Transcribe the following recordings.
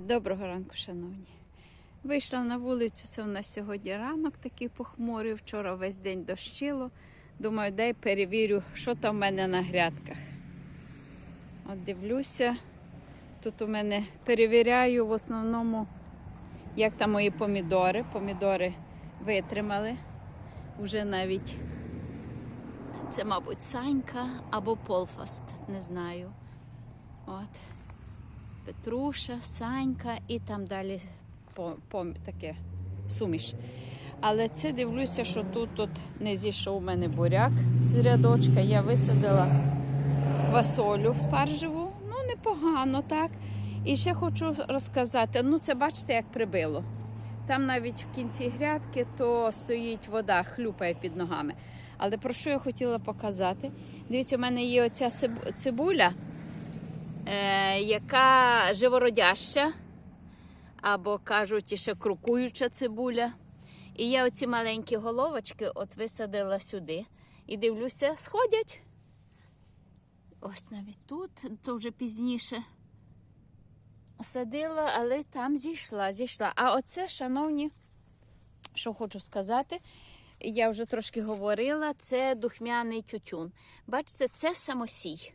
Доброго ранку, шановні. Вийшла на вулицю, це у нас сьогодні ранок такий похмурий. Вчора весь день дощило. Думаю, дай перевірю, що там в мене на грядках. От дивлюся. Тут у мене перевіряю в основному, як там мої помідори. Помідори витримали. Уже навіть це, мабуть, Санька або Полфаст, не знаю. От. Петруша, Санька і там далі по, по, таке суміш. Але це дивлюся, що тут от не зійшов у мене буряк з рядочка. Я висадила квасолю спаржеву. Ну, непогано так. І ще хочу розказати: ну, це бачите, як прибило. Там навіть в кінці грядки то стоїть вода, хлюпає під ногами. Але про що я хотіла показати? Дивіться, у мене є оця цибуля е, яка живородяща, або кажуть, ще крокуюча цибуля. І я оці маленькі головочки от висадила сюди. І дивлюся, сходять. Ось навіть тут, то вже пізніше садила, але там зійшла, зійшла. А оце, шановні, що хочу сказати, я вже трошки говорила, це духмяний тютюн. Бачите, це самосій.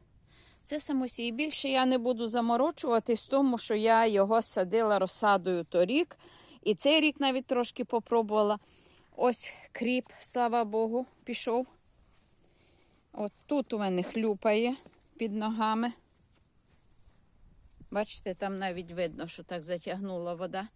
Це самосій. Більше я не буду заморочуватись, тому що я його садила розсадою торік. І цей рік навіть трошки попробувала. Ось кріп, слава Богу, пішов. От тут у мене хлюпає під ногами. Бачите, там навіть видно, що так затягнула вода.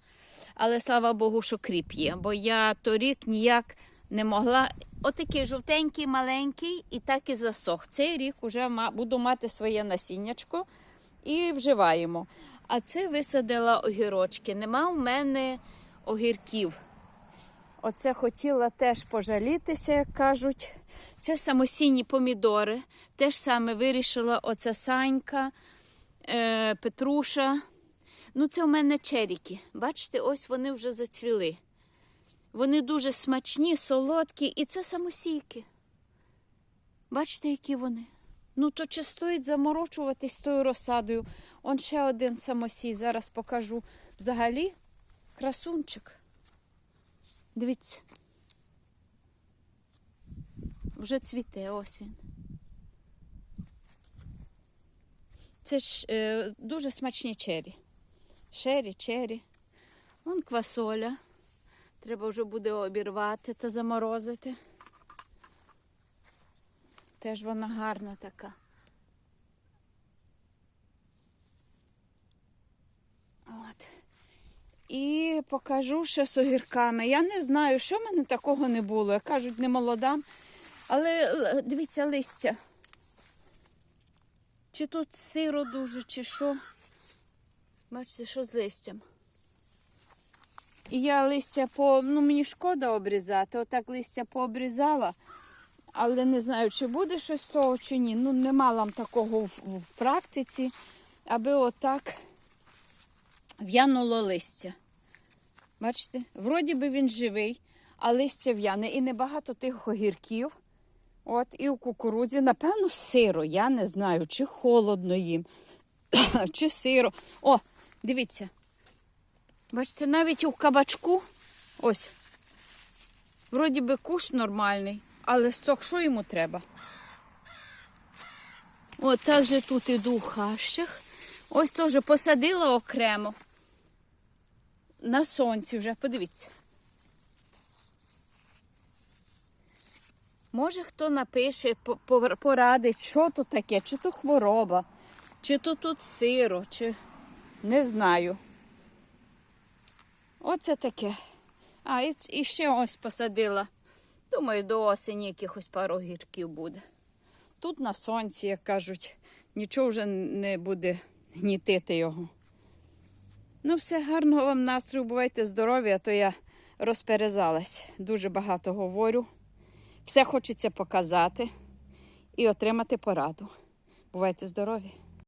Але слава Богу, що кріп є, бо я торік ніяк не могла. Отакий жовтенький, маленький, і так і засох. Цей рік вже буду мати своє насіннячко і вживаємо. А це висадила огірочки. Нема в мене огірків. Оце хотіла теж пожалітися, як кажуть. Це самосінні помідори. Теж саме вирішила оця Санька, е, Петруша. Ну, це у мене черіки. Бачите, ось вони вже зацвіли. Вони дуже смачні, солодкі, і це самосійки. Бачите, які вони? Ну, то чи стоїть заморочуватись тою розсадою? Он ще один самосій, зараз покажу. Взагалі красунчик. Дивіться. Вже цвіте, ось він. Це ж е, дуже смачні чері. Шері, чері. Вон квасоля. Треба вже буде обірвати та заморозити. Теж вона гарна така. От. І покажу ще з огірками. Я не знаю, що в мене такого не було. Як кажуть, не молода. Але дивіться листя. Чи тут сиро дуже, чи що. Бачите, що з листям. І я листя по. Ну, мені шкода обрізати. Отак листя пообрізала. Але не знаю, чи буде щось з того, чи ні. Ну, не мала такого в, в практиці, аби отак в'януло листя. Бачите? Вроді би він живий, а листя в'яне. І небагато тих огірків. От, і у кукурудзі, напевно, сиро. Я не знаю, чи холодно їм, чи сиро. О, дивіться. Бачите, навіть у кабачку, ось, вроді би куш нормальний, але сток, що йому треба? От так же тут іду в хащах. Ось теж посадила окремо. На сонці вже, подивіться. Може, хто напише, по- по- порадить, що тут таке, чи то хвороба, чи то тут сиро, чи не знаю. Оце таке. А, і, ще ось посадила. Думаю, до осені якихось пару гірків буде. Тут на сонці, як кажуть, нічого вже не буде гнітити його. Ну, все, гарного вам настрою, бувайте здорові, а то я розперезалась. Дуже багато говорю. Все хочеться показати і отримати пораду. Бувайте здорові!